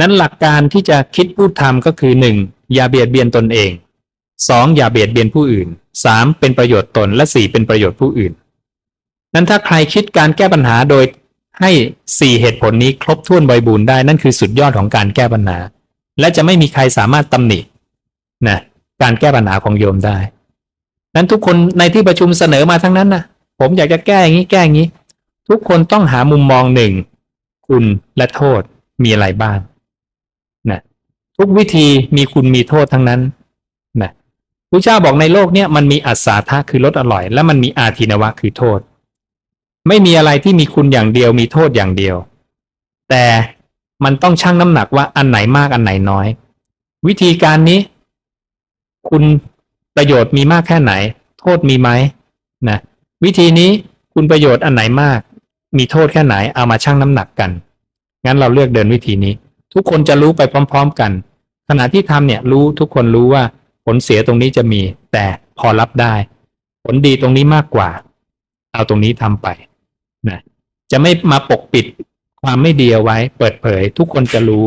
นั้นหลักการที่จะคิดพูดทำก็คือหนึ่งอย่าเบียดเบียนตนเองสองอย่าเบียดเบียนผู้อื่นสามเป็นประโยชน์ตนและสี่เป็นประโยชน์ผู้อื่น นั้นถ้าใครคิดการแก้ปัญหาโดยให้สี่เหตุผลนี้ครบถ้วนบริบูรณ์ได้นั่นคือสุดยอดของการแก้ปัญหา และจะไม่มีใครสามารถตำหนินะการแก้ปัญหาของโยมได้ นั้นทุกคนในที่ประชุมเสนอมาทั้งนั้นนะผมอยากจะแก้อย่างนี้แก้อย่างนี้ ทุกคนต้องหามุมมองหนึ่งคุณและโทษมีอะไรบ้าง ทุกวิธีมีคุณมีโทษทั้งนั้นนะพระเจ้าบอกในโลกเนี้ยมันมีอัศาธาคือรสอร่อย และมันมีอาทินวะคือโทษ ไม่มีอะไรที่มีคุณอย่างเดียวมีโทษอย่างเดียว แต่มันต้องชั่งน้ำหนักว่าอันไหนมากอันไหนน้อย วิธีการนี้ คุณประโยชน์มีมากแค่ไหน โทษมีไหมนะวิธีนี้คุณประโยชน์อันไหนมาก มีโทษแค่ไหนเอามาชั่งน้ำหนักกัน งั้นเราเลือกเดินวิธีนี้ ทุกคนจะรู้ไปพร้อม ๆ กัน ขณะที่ทำเนี่ยรู้ทุกคนรู้ว่าผลเสียตรงนี้จะมี แต่พอรับได้ ผลดีตรงนี้มากกว่า เอาตรงนี้ทำไปนะจะไม่มาปกปิดความไม่ดีเอาไว้ เปิดเผย ทุกคนจะรู้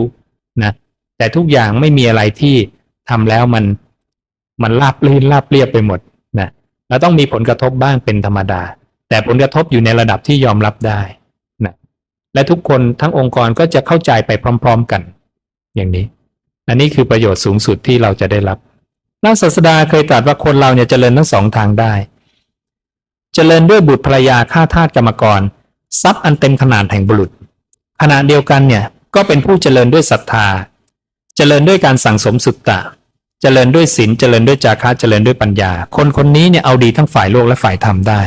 นะแต่ทุกอย่างไม่มีอะไรที่ทำแล้วมันมันราบลื่นราบเรียบไปหมดนะแล้วต้องมีผลกระทบบ้างเป็นธรรมดา แต่ผลกระทบอยู่ในระดับที่ยอมรับได้ และทุกคนทั้งองค์กรก็จะเข้าใจไปพร้อม ๆกัน อย่างนี้ อันนี้คือประโยชน์สูงสุดที่เราจะได้รับนักศาสดาเคยตรัสว่าคนเราเนี่ยเจริญทั้งสองทางได้ เจริญด้วยบุตรภรรยาข้าทาสกรรมกร ทรัพย์อันเต็มขนาดแห่งบุรุษขณะเดียวกันเนี่ยก็เป็นผู้เจริญด้วยศรัทธา เจริญด้วยการสั่งสมสุตตะ เจริญด้วยศีลเจริญด้วยจาคะเจริญด้วยปัญญา คนคนนี้เนี่ยเอาดีทั้งฝ่ายโลกและฝ่ายธรรมได้